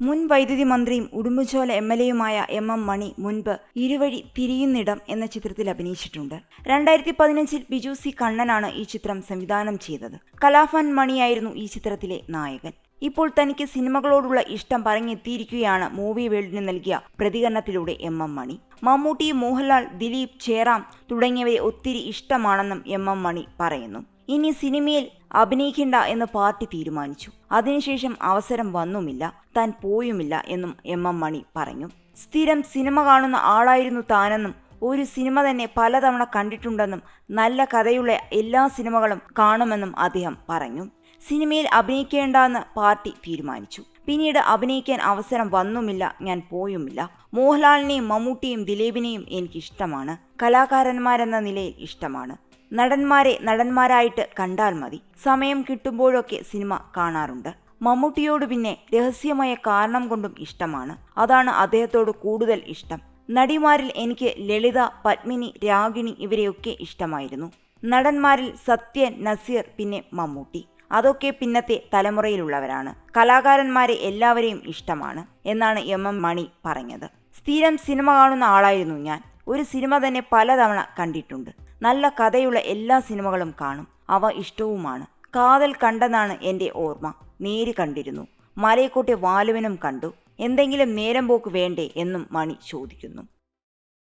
മുൻ വൈദ്യുതി മന്ത്രിയും ഉടുമ്പുചോല എം എൽ എയുമായ എം എം മണി മുൻപ് ഇരുവഴി പിരിയുന്നിടം എന്ന ചിത്രത്തിൽ അഭിനയിച്ചിട്ടുണ്ട്. രണ്ടായിരത്തി പതിനഞ്ചിൽ ബിജു സി കണ്ണനാണ് ഈ ചിത്രം സംവിധാനം ചെയ്തത്. കലാഫൻ മണിയായിരുന്നു ഈ ചിത്രത്തിലെ നായകൻ. ഇപ്പോൾ തനിക്ക് സിനിമകളോടുള്ള ഇഷ്ടം പറഞ്ഞെത്തിയിരിക്കുകയാണ് മൂവി വേൾഡിന് നൽകിയ പ്രതികരണത്തിലൂടെ എം എം മണി. മമ്മൂട്ടി മോഹൻലാൽ ദിലീപ് ചേറാം തുടങ്ങിയവരെ ഒത്തിരി ഇഷ്ടമാണെന്നും എം എം മണി പറയുന്നു. ഇനി സിനിമയിൽ അഭിനയിക്കണ്ട എന്ന് പാർട്ടി തീരുമാനിച്ചു. അതിനുശേഷം അവസരം വന്നുമില്ല. താൻ പോയുമില്ല എന്നും എം എം മണി പറഞ്ഞു. സ്ഥിരം സിനിമ കാണുന്ന ആളായിരുന്നു താനെന്നും ഒരു സിനിമ തന്നെ പലതവണ കണ്ടിട്ടുണ്ടെന്നും നല്ല കഥയുള്ള എല്ലാ സിനിമകളും കാണുമെന്നും അദ്ദേഹം പറഞ്ഞു. സിനിമയിൽ അഭിനയിക്കേണ്ടെന്ന് പാർട്ടി തീരുമാനിച്ചു. പിന്നീട് അഭിനയിക്കാൻ അവസരം വന്നുമില്ല ഞാൻ പോയുമില്ല. മോഹൻലാലിനെയും മമ്മൂട്ടിയും ദിലീപിനെയും എനിക്കിഷ്ടമാണ്. കലാകാരന്മാരെന്ന നിലയിൽ ഇഷ്ടമാണ്. നടന്മാരെ നടന്മാരായിട്ട് കണ്ടാൽ മതി. സമയം കിട്ടുമ്പോഴൊക്കെ സിനിമ കാണാറുണ്ട്. മമ്മൂട്ടിയോട് പിന്നെ രഹസ്യമായ കാരണം കൊണ്ടും ഇഷ്ടമാണ്. അതാണ് അദ്ദേഹത്തോട് കൂടുതൽ ഇഷ്ടം. നടിമാരിൽ എനിക്ക് ലളിത പത്മിനി രാഗിണി ഇവരെയൊക്കെ ഇഷ്ടമായിരുന്നു. നടന്മാരിൽ സത്യൻ നസീർ പിന്നെ മമ്മൂട്ടി. അതൊക്കെ പിന്നത്തെ തലമുറയിലുള്ളവരാണ്. കലാകാരന്മാരെ എല്ലാവരെയും ഇഷ്ടമാണ് എന്നാണ് എം എം മണി പറഞ്ഞത്. സ്ഥിരം സിനിമ കാണുന്ന ആളായിരുന്നു ഞാൻ. ഒരു സിനിമ തന്നെ പലതവണ കണ്ടിട്ടുണ്ട്. നല്ല കഥയുള്ള എല്ലാ സിനിമകളും കാണും. അവ ഇഷ്ടവുമാണ്. കാതൽ കണ്ടെന്നാണ് എന്റെ ഓർമ്മ. നേര് കണ്ടിരുന്നു. മലയക്കോട്ടെ വാലുവിനും കണ്ടു. എന്തെങ്കിലും നേരം പോക്ക് വേണ്ടേ എന്നും മണി ചോദിക്കുന്നു.